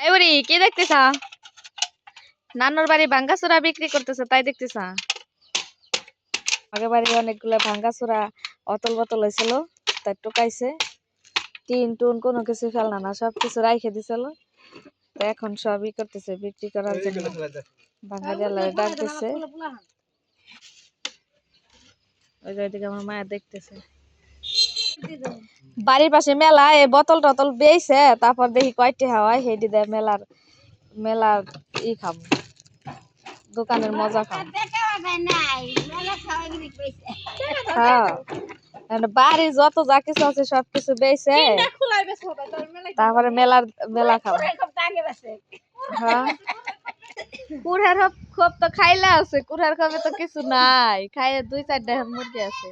এবারে কি দেখতেছ? নানুর বাড়ি ভাঙ্গাচুরা বিক্রি করতেছে তাই দেখতেছ? আগে বাড়ি অনেকগুলো ভাঙ্গাচুরা অতল বতল হয়েছিল তাই টুকাইছে। টিন টুন কোনো কিছু ফেলনা না সব কিছু রাইখে দিছিল। তো এখন সবই করতেছে বিক্রি করার জন্য। ভাঙ্গা জেলায় ডাক দিচ্ছে ওই যে ওইদিকে আমার মায়া দেখতেছে। বাড়ির পাশে মেলা এই বোতল টতল বেয়েছে তারপর দেখি কয়টি হাওয়ায় হেডি দেয় মেলার মেলার ই খাম দোকানের মজা খাম হ্যাঁ বাড়ি যত যা কিছু আছে সব কিছু বেয়েছে তারপরে মেলার, মেলা খাম হ্যাঁ কুড়ার খোপ তো খাইলে আছে কুড়ার খপে তো কিছু নাই, খাইয়ে দুই চারটা মুরগি আছে।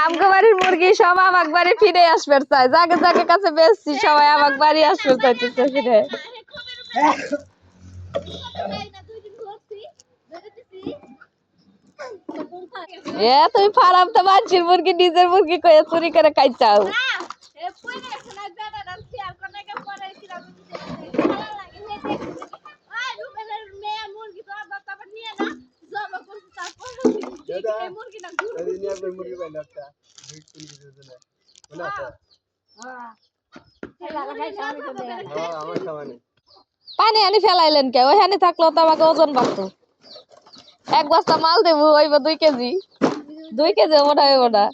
আমগো বাড়ির মুরগি সব আমাক বাড়ি ফিরে আসবে চাই যাকে যাকে কাছে বেচছি, সবাই আমাক বাড়ি আসবে চাইতেছে ফিরে। এ, তুমি ফারাম তো মানছির মুরগি, নিজের মুরগি কয়ে চুরি করে খাইছাও। পানি আনি ফেলাইলেন কে? ওইখানে থাকলেও তো আমাকে ওজন বাড়তো। এক বস্তা মাল দেবো হইব দুই কেজি। দুই কেজি মনে হইব না।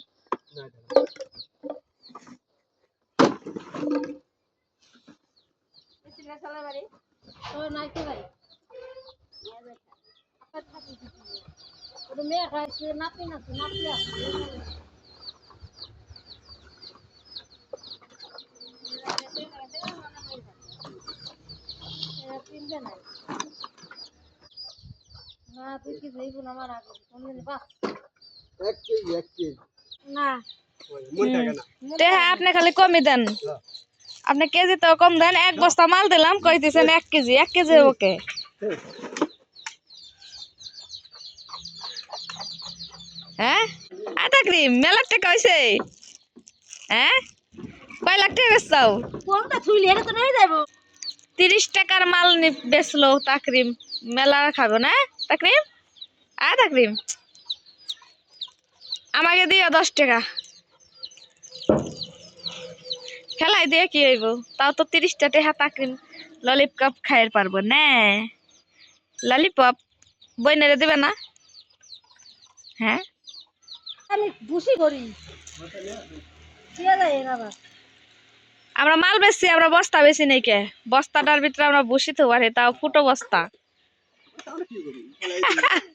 তে হ্যাঁ আপনি খালি কমই দেন। আপনি কেজি তো কম দেন, এক বস্তা মাল দিলাম, কইতেছেন এক কেজি এক কেজি ওকে। হ্যাঁ? আটা ক্রিম মেলার টাকা হয়েছে হ্যাঁ? কয় লাখ টাকা বেচছাও? তিরিশ টাকার মাল নি- বেচলো তাকরিম মেলা খাব না? তাকরিম আ তাকরিম আমাকে দিও দশ টাকা। খেলাই দিয়ে কি হইব? তাও তো তিরিশটা টেহা তাকরিম ললিপপ খাইর পারব না। ললিপপ বইনেরে দিবে না। হ্যাঁ? আমি ভুসি করি। আমরা মাল বেশি আমরা বস্তা বেশি নেই কে? বস্তাটার ভিতরে আমরা বসি তো পারি তাও ফুটো বস্তা।